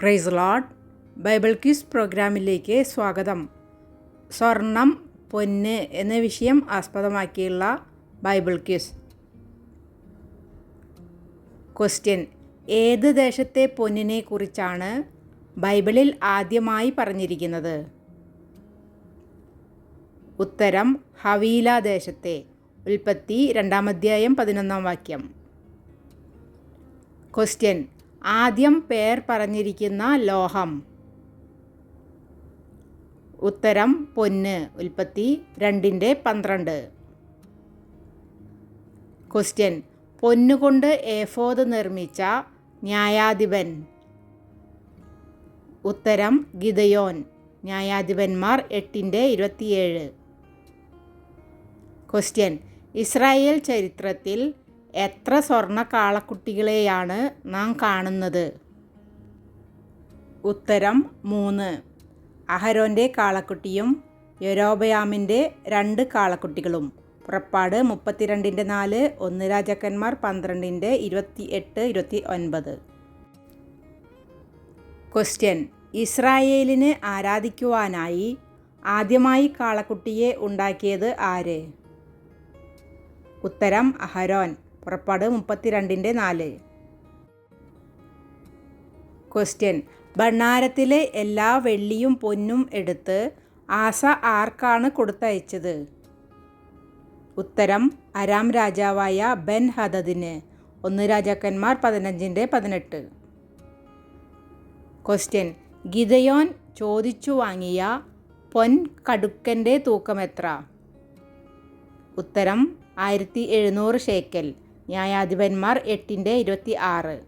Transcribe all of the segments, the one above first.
Price load Bible quiz പ്രോഗ്രാമിലേക്ക് സ്വാഗതം. സ്വർണം പൊന്ന് എന്ന വിഷയം ആസ്പദമാക്കിയുള്ള ബൈബിൾ ക്വിസ് ക്വസ്റ്റ്യൻ ഏത് ദേശത്തെ പൊന്നിനെ കുറിച്ചാണ് ബൈബിളിൽ ആദ്യമായി പറഞ്ഞിരിക്കുന്നത്? ഉത്തരം ഹവീല ദേശത്തെ. ഉൽപ്പത്തി രണ്ടാമധ്യായം പതിനൊന്നാം വാക്യം. ക്വസ്റ്റ്യൻ ആദ്യം പേർ പറഞ്ഞിരിക്കുന്ന ലോഹം. ഉത്തരം പൊന്ന് ഉൽപ്പത്തി രണ്ടിന്റെ പന്ത്രണ്ട്. ക്വസ്റ്റ്യൻ പൊന്നുകൊണ്ട് ഏഫോദ് നിർമ്മിച്ച ന്യായാധിപൻ. ഉത്തരം ഗിതയോൻ ന്യായാധിപന്മാർ എട്ടിന്റെ ഇരുപത്തിയേഴ്. ക്വസ്റ്റ്യൻ ഇസ്രായേൽ ചരിത്രത്തിൽ എത്ര സ്വർണ കാളക്കുട്ടികളെയാണ് നാം കാണുന്നത്? ഉത്തരം മൂന്ന്. അഹരോന്റെ കാളക്കുട്ടിയും യൊരോബയാമിന്റെ രണ്ട് കാളക്കുട്ടികളും. പുറപ്പാട് മുപ്പത്തിരണ്ടിന്റെ നാല് ഒന്ന് രാജാക്കന്മാർ പന്ത്രണ്ടിന്റെ ഇരുപത്തി എട്ട് ഇരുപത്തി ഒൻപത് ക്വസ്റ്റ്യൻ. ഇസ്രായേലിന് ആരാധിക്കുവാനായി ആദ്യമായി കാളക്കുട്ടിയെ ഉണ്ടാക്കിയത് ആര്? ഉത്തരം അഹരോൻ. പുറപ്പാട് മുപ്പത്തിരണ്ടിന്റെ നാല്. ക്വസ്റ്റ്യൻ ഭണ്ണാരത്തിലെ എല്ലാ വെള്ളിയും പൊന്നും എടുത്ത് ആസ ആർക്കാണ് കൊടുത്തയച്ചത്? ഉത്തരം അരാം രാജാവായ ബെൻ ഹദദിന്. ഒന്ന് രാജാക്കന്മാർ പതിനഞ്ചിന്റെ പതിനെട്ട്. ക്വസ്റ്റ്യൻ ഗിതയോൻ ചോദിച്ചു വാങ്ങിയ പൊൻ കടുക്കന്റെ തൂക്കം എത്ര ഉത്തരം ആയിരത്തി എഴുന്നൂറ് ഷേക്കൽ. ന്യായാധിപന്മാർ എട്ടിന്റെ ഇരുപത്തി ആറ്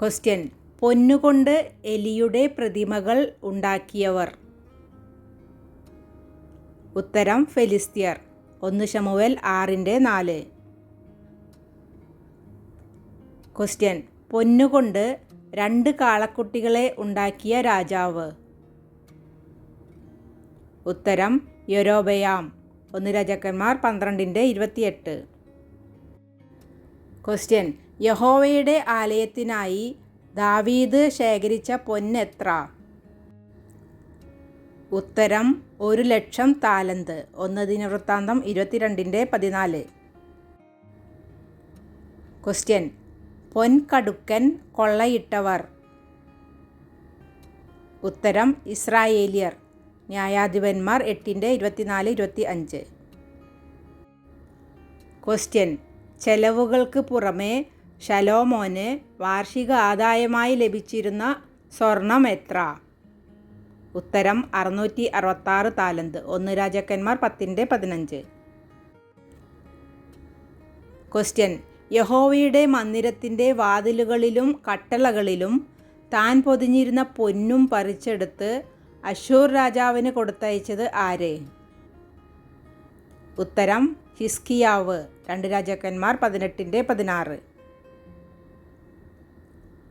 ക്വസ്റ്റ്യൻ പൊന്നുകൊണ്ട് എലിയുടെ പ്രതിമകൾ ഉണ്ടാക്കിയവർ. ഉത്തരം ഫെലിസ്തീയർ. ഒന്ന് ശമുവൽ ആറിന്റെ നാല്. ക്വസ്റ്റ്യൻ പൊന്നുകൊണ്ട് രണ്ട് കാളക്കുട്ടികളെ ഉണ്ടാക്കിയ രാജാവ്. ഉത്തരം യൊരോബയാം. ഒന്ന് രാജാക്കന്മാർ പന്ത്രണ്ടിന്റെ ഇരുപത്തിയെട്ട്. ക്വസ്റ്റ്യൻ യഹോവയുടെ ആലയത്തിനായി ദാവീദ് ശേഖരിച്ച പൊന്നെത്ര ഉത്തരം ഒരു ലക്ഷം താലന്ത്. ഒന്ന് ദിനവൃത്താന്തം ഇരുപത്തിരണ്ടിന്റെ പതിനാല്. ക്വസ്റ്റ്യൻ പൊൻകടുക്കൻ കൊള്ളയിട്ടവർ. ഉത്തരം ഇസ്രായേലിയർ. ന്യായാധിപന്മാർ എട്ടിന്റെ ഇരുപത്തിനാല് ഇരുപത്തി അഞ്ച് ക്വസ്റ്റ്യൻ ചെലവുകൾക്ക് പുറമേ ഷലോമോന് വാർഷിക ആദായമായി ലഭിച്ചിരുന്ന സ്വർണം എത്ര? ഉത്തരം അറുന്നൂറ്റി അറുപത്താറ് താലന്ത്. ഒന്ന് രാജാക്കന്മാർ പത്തിന്റെ പതിനഞ്ച്. ക്വസ്റ്റ്യൻ യഹോവയുടെ മന്ദിരത്തിന്റെ വാതിലുകളിലും കട്ടളകളിലും താൻ പൊതിഞ്ഞിരുന്ന പൊന്നും പറിച്ചെടുത്ത് അശൂർ രാജാവിന് കൊടുത്തയച്ചത് ആര്? ഉത്തരം ഹിസ്കിയാവ്. രണ്ട് രാജാക്കന്മാർ പതിനെട്ടിന്റെ പതിനാറ്.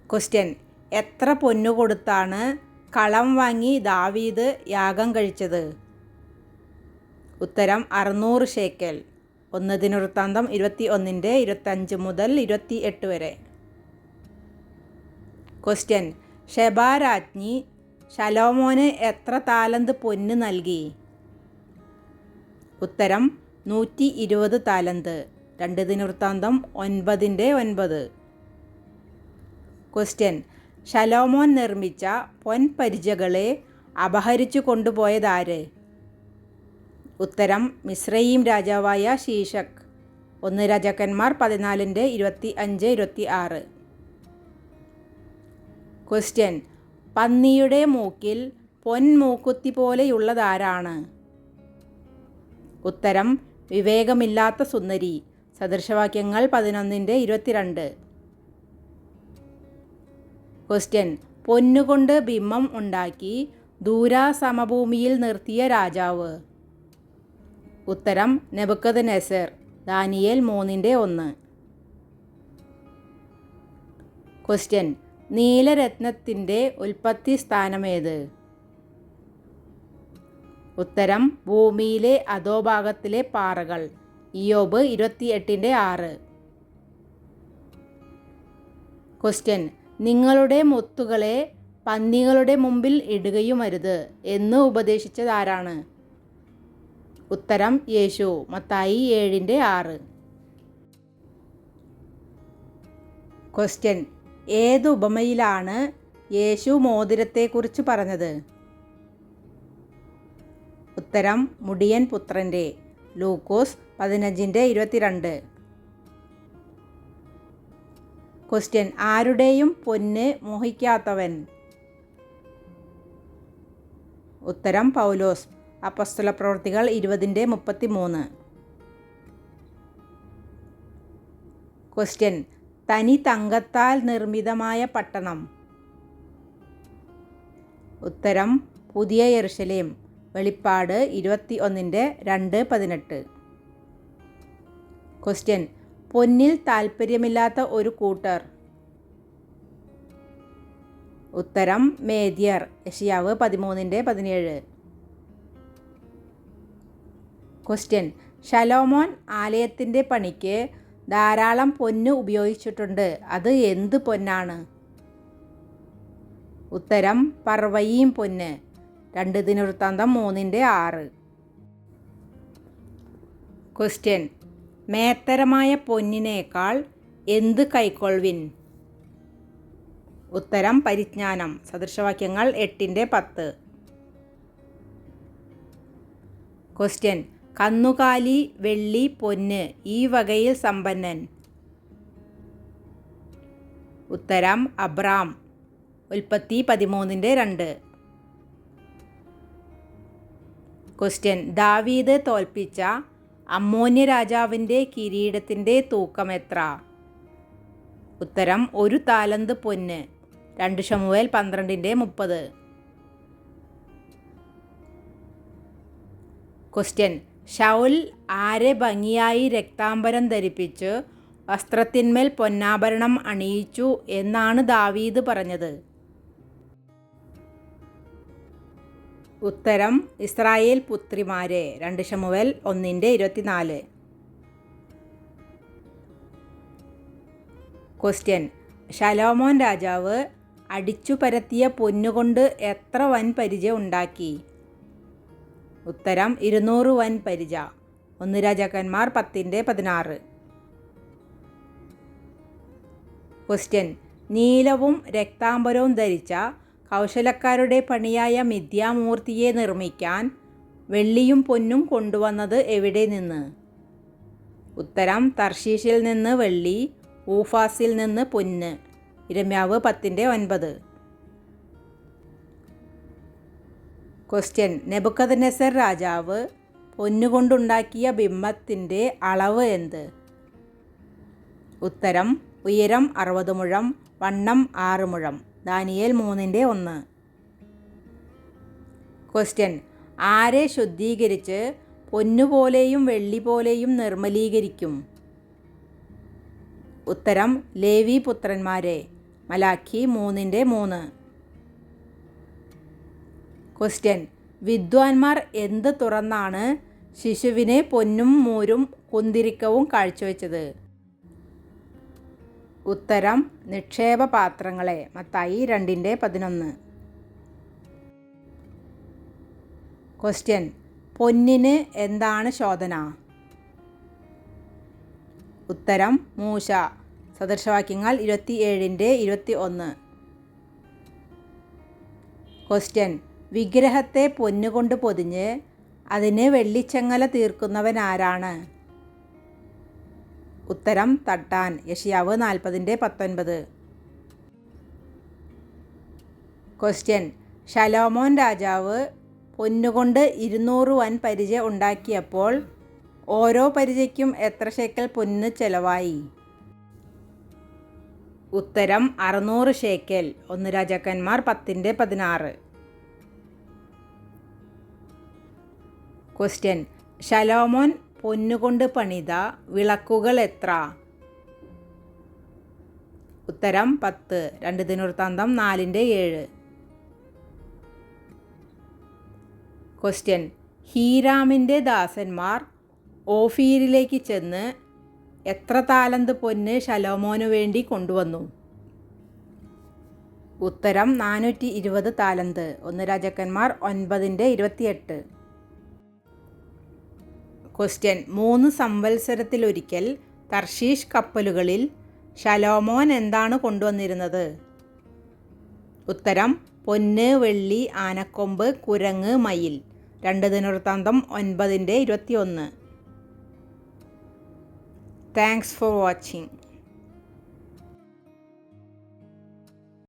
ക്വസ്റ്റ്യൻ എത്ര പൊന്നു കൊടുത്താണ് കളം വാങ്ങി ദാവീദ് യാഗം കഴിച്ചത്? ഉത്തരം അറുന്നൂറ് ഷേക്കൽ. ഒന്ന് ദിനവൃത്താന്തം ഇരുപത്തി ഒന്നിന്റെ ഇരുപത്തഞ്ച് മുതൽ ഇരുപത്തി എട്ട് വരെ. ക്വസ്റ്റ്യൻ ഷെബാരാജ്ഞി ശലോമോന് എത്ര താലന്ത് പൊന്ന് നൽകി? ഉത്തരം നൂറ്റി ഇരുപത് താലന്ത്. രണ്ട് ദിനവൃത്താന്തം ഒൻപതിന്റെ ഒൻപത്. ക്വസ്റ്റ്യൻ ശലോമോൻ നിർമ്മിച്ച പൊൻപരിചകളെ അപഹരിച്ചു കൊണ്ടുപോയതാര്? ഉത്തരം മിശ്രയീം രാജാവായ ശീഷക് ഒന്ന് രാജാക്കന്മാർ പതിനാലിന്റെ ഇരുപത്തി അഞ്ച് ഇരുപത്തി ആറ് ക്വസ്റ്റ്യൻ പന്നിയുടെ മൂക്കിൽ പൊൻമൂക്കുത്തി പോലെയുള്ളതാരാണ് ഉത്തരം വിവേകമില്ലാത്ത സുന്ദരി. സദൃശവാക്യങ്ങൾ പതിനൊന്നിന്റെ ഇരുപത്തിരണ്ട്. ക്വസ്റ്റ്യൻ പൊന്നുകൊണ്ട് ബിംബം ഉണ്ടാക്കി ദൂരാ സമഭൂമിയിൽ നിർത്തിയ രാജാവ്. ഉത്തരം നെബുക്കത് നെസർ ദാനിയേൽ മൂന്നിന്റെ ഒന്ന്. ക്വസ്റ്റ്യൻ നീലരത്നത്തിന്റെ ഉൽപ്പത്തി സ്ഥാനമേത്? ഉത്തരം ഭൂമിയിലെ അധോഭാഗത്തിലെ പാറകൾ. ഇയോബ് ഇരുപത്തി എട്ടിന്റെ ആറ്. ക്വസ്റ്റ്യൻ നിങ്ങളുടെ മുത്തുകളെ പന്നികളുടെ മുമ്പിൽ ഇടുകയുമരുത് എന്ന് ഉപദേശിച്ചതാരാണ്? ഉത്തരം യേശു. മത്തായി ഏഴിന്റെ ആറ്. ക്വസ്റ്റ്യൻ ഏത് ഉപമയിലാണ് യേശു മോതിരത്തെക്കുറിച്ച് പറഞ്ഞത്? ഉത്തരം മുടിയൻ പുത്രന്റെ ലൂക്കോസ് പതിനഞ്ചിന്റെ ഇരുപത്തിരണ്ട്. ക്വസ്റ്റ്യൻ ആരുടെയും പൊന്ന് മോഹിക്കാത്തവൻ? ഉത്തരം പൗലോസ്. അപ്പസ്തല പ്രവൃത്തികൾ ഇരുപതിന്റെ മുപ്പത്തി മൂന്ന് ക്വസ്റ്റ്യൻ തനി തങ്കത്താൽ നിർമ്മിതമായ പട്ടണം. ഉത്തരം പുതിയ യെറുശലേം വെളിപ്പാട് ഇരുപത്തി ഒന്നിന്റെ രണ്ട് പതിനെട്ട്. ക്വസ്റ്റ്യൻ പൊന്നിൽ താൽപ്പര്യമില്ലാത്ത ഒരു കൂട്ടർ. ഉത്തരം മേദ്യർ യഷിയാവ് പതിമൂന്നിന്റെ പതിനേഴ്. ക്വസ്റ്റ്യൻ ഷലോമോൻ ആലയത്തിന്റെ പണിക്ക് ധാരാളം പൊന്ന് ഉപയോഗിച്ചിട്ടുണ്ട്. അത് എന്ത് പൊന്നാണ്? ഉത്തരം പർവയീം പൊന്ന്. രണ്ട് ദിനവൃത്താന്തം മൂന്നിന്റെ ആറ്. ക്വസ്റ്റ്യൻ മേത്തരമായ പൊന്നിനേക്കാൾ എന്ത് കൈക്കൊള്ളുവിൻ ഉത്തരം പരിജ്ഞാനം. സദൃശവാക്യങ്ങൾ എട്ടിന്റെ പത്ത്. ക്വസ്റ്റ്യൻ കന്നുകാലി വെള്ളി പൊന്ന് ഈ വകയിൽ സമ്പന്നൻ. ഉത്തരം അബ്രാം. ഉൽപ്പത്തി പതിമൂന്നിന്റെ രണ്ട്. ക്വസ്റ്റ്യൻ ദാവീദ് തോൽപ്പിച്ച അമ്മോന്യ രാജാവിന്റെ കിരീടത്തിന്റെ തൂക്കം എത്ര? ഉത്തരം ഒരു താലന്ത് പൊന്ന് രണ്ട് ഷമുവേൽ പന്ത്രണ്ടിന്റെ മുപ്പത്. ക്വസ്റ്റ്യൻ ഷൗൽ ആരെ ഭംഗിയായി രക്താംബരം ധരിപ്പിച്ച് വസ്ത്രത്തിന്മേൽ പൊന്നാഭരണം അണിയിച്ചു എന്നാണ് ദാവീദ് പറഞ്ഞത്. ഉത്തരം ഇസ്രായേൽ പുത്രിമാരെ രണ്ട് ഷമുവൽ ഒന്നിന്റെ ഇരുപത്തിനാല്. ക്വസ്റ്റ്യൻ ശലോമോൻ രാജാവ് അടിച്ചു പരത്തിയ പൊന്നുകൊണ്ട് എത്ര വൻ പരിചയം ഉണ്ടാക്കി? ഉത്തരം ഇരുന്നൂറ് വൻ പരിച. ഒന്ന് രാജാക്കന്മാർ പത്തിന്റെ പതിനാറ്. ക്വസ്റ്റ്യൻ നീലവും രക്താംബരവും ധരിച്ച കൗശലക്കാരുടെ പണിയായ മിഥ്യാമൂർത്തിയെ നിർമ്മിക്കാൻ വെള്ളിയും പൊന്നും കൊണ്ടുവന്നത് എവിടെ നിന്ന്? ഉത്തരം തർശീഷിൽ നിന്ന് വെള്ളി ഊഫാസിൽ നിന്ന് പൊന്ന്. ഇരമ്യാവ് പത്തിന്റെ ഒൻപത്. ക്വസ്റ്റ്യൻ നെബുക്കദ്നെസർ രാജാവ് പൊന്നുകൊണ്ടുണ്ടാക്കിയ ബിംബത്തിന്റെ അളവ് എന്ത്? ഉത്തരം ഉയരം അറുപത് മുഴം വണ്ണം ആറ് മുഴം. ദാനിയേൽ മൂന്നിന്റെ ഒന്ന്. ക്വസ്റ്റ്യൻ ആരെ ശുദ്ധീകരിച്ച് പൊന്നുപോലെയും വെള്ളി പോലെയും നിർമ്മലീകരിക്കും? ഉത്തരം ലേവി പുത്രന്മാരെ. മലാഖി മൂന്നിന്റെ മൂന്ന്. ക്വസ്റ്റ്യൻ. വിദ്വാൻമാർ എന്ത് തുറന്നാണ് ശിശുവിനെ പൊന്നും മൂരും കുന്തിരിക്കവും കാഴ്ചവെച്ചത്? ഉത്തരം നിക്ഷേപ പാത്രങ്ങളെ മത്തായി രണ്ടിന്റെ പതിനൊന്ന്. ക്വസ്റ്റ്യൻ പൊന്നിന് എന്താണ് ശോധന? ഉത്തരം മൂശ. സദൃശവാക്യങ്ങൾ ഇരുപത്തി ഏഴിന്റെ ഇരുപത്തി ഒന്ന് ക്വസ്റ്റ്യൻ വിഗ്രഹത്തെ പൊന്നുകൊണ്ട് പൊതിഞ്ഞ് അതിന് വെള്ളിച്ചങ്ങല തീർക്കുന്നവൻ ആരാണ്? ഉത്തരം തട്ടാൻ. യഷിയാവ് നാൽപ്പതിന്റെ പത്തൊൻപത്. ക്വസ്റ്റ്യൻ. ഷലോമോൻ രാജാവ് പൊന്നുകൊണ്ട് ഇരുന്നൂറ് വൻ പരിചയ ഉണ്ടാക്കിയപ്പോൾ ഓരോ പരിചയ്ക്കും എത്ര ഷേക്കൽ പൊന്ന് ചെലവായി? ഉത്തരം അറുന്നൂറ് ഷേക്കൽ ഒന്ന് രാജാക്കന്മാർ പത്തിന്റെ പതിനാറ്. ക്വസ്റ്റ്യൻ ശലോമോൻ പൊന്നുകൊണ്ട് പണിത വിളക്കുകൾ എത്ര? ഉത്തരം പത്ത്. രണ്ട് ദിനവൃത്താന്തം നാലിന്റെ ഏഴ്. ക്വസ്റ്റ്യൻ ഹീരാമിന്റെ ദാസന്മാർ ഓഫീരിലേക്ക് ചെന്ന് എത്ര താലന്ത് പൊന്ന് ശലോമോനു വേണ്ടി കൊണ്ടുവന്നു? ഉത്തരം നാനൂറ്റി ഇരുപത് താലന്ത്. ഒന്ന് രാജാക്കന്മാർ ഒൻപതിന്റെ ഇരുപത്തിയെട്ട്. ക്വസ്റ്റ്യൻ. മൂന്ന് സംവത്സരത്തിലൊരിക്കൽ തർഷീഷ് കപ്പലുകളിൽ ശലോമോൻ എന്താണ് കൊണ്ടുവന്നിരുന്നത്? ഉത്തരം പൊന്ന് വെള്ളി ആനക്കൊമ്പ് കുരങ്ങ് മയിൽ. രണ്ട് ദിനവൃത്താന്തം ഒൻപതിന്റെ ഇരുപത്തിയൊന്ന്. Thanks for watching